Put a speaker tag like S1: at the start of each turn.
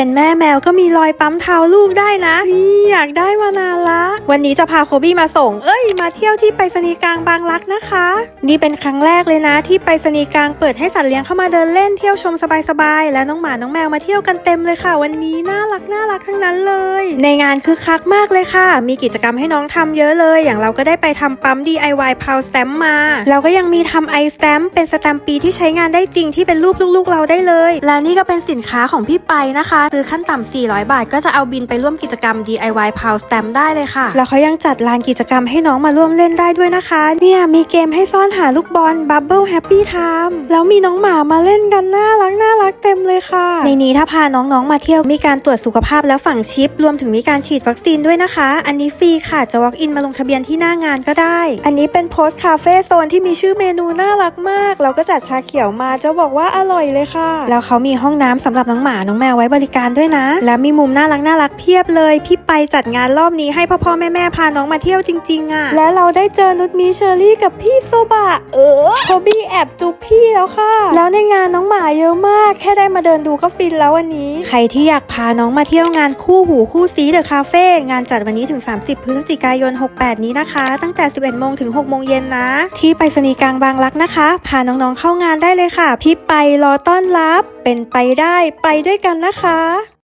S1: เป็นแม่แมวก็มีรอยปั๊มเท้าลูกได้นะนี่ อยากได้มานานละ วันนี้จะพาโคบี้มาส่ง เอ้ย มาเที่ยวที่ไปรษณีย์กลางบางรักนะคะ นี่เป็นครั้งแรกเลยนะ ที่ไปรษณีย์กลางเปิดให้สัตว์เลี้ยงเข้ามาเดินเล่นเที่ยวชมสบายๆ และน้องหมา น้องแมวมาเที่ยวกันเต็มเลยค่ะ วันนี้น่ารักน่ารักทั้งนั้นเลย ในงานคือคักมากเลยค่ะ มีกิจกรรมให้น้องทำเยอะเลย อย่างเราก็ได้ไปทำปั๊ม DIY พาวสแตมมา เราก็ยังมีทำไอสแตมเป็นสแตมปีที่ใช้งานได้จริงที่เป็นรูปลูกๆเราได้เลย และนี่ก็เป็นสินค้าของพี่ไปนะคะซื้อขั้นต่ำ400 บาท ก็จะเอาบินไปร่วมกิจกรรม DIY พาวสแตมได้เลยค่ะ แล้วเขายังจัดลานกิจกรรมให้น้องมาร่วมเล่นได้ด้วยนะคะ เนี่ยมีเกมให้ซ่อนหาลูกบอล Bubble Happy Time แล้วมีน้องหมามาเล่นกันน่ารักน่ารักเต็มเลยค่ะ ในนี้ถ้าพาน้องๆมาเที่ยวมีการตรวจสุขภาพแล้วฝังชิป รวมถึงมีการฉีดวัคซีนด้วยนะคะ อันนี้ฟรีค่ะจะ walk in มาลงทะเบียนที่หน้างานก็ได้ อันนี้เป็นโพสต์คาเฟ่โซนที่มีชื่อเมนูน่ารักมาก เราก็จัดชาเขียวมาจะบอกว่าอร่อยเลยค่ะ แล้วเขามีห้องน้ำสำหรับน้องหมาน้องแมวไว้บริการด้วยนะ และมีมุมน่ารักน่ารักเพียบเลยพี่ไปจัดงานรอบนี้ให้พ่อพ่อแม่แม่ๆพาน้องมาเที่ยวจริงๆอะ่ะ และเราได้เจอนุชมีเชอรี่กับพี่โซบะ เออโคบี้แอบจูบพี่แล้วค่ะ แล้วในงานน้องหมาเยอะมาก แค่ได้มาเดินดูก็ฟินแล้ววันนี้ ใครที่อยากพาน้องมาเที่ยวงานคู่หูคู่ซีเดอะคาเฟ่งานจัดวันนี้ถึง 30 พฤศจิกายน 68 นี้นะคะ ตั้งแต่ 11โมงถึง6โมงเย็นนะ ที่ไปรษณีย์กลางบางรักนะคะ พาน้องๆเข้างานได้เลยค่ะ พี่ไปรอต้อนรับ เป็นไปได้ไปด้วยกันนะคะ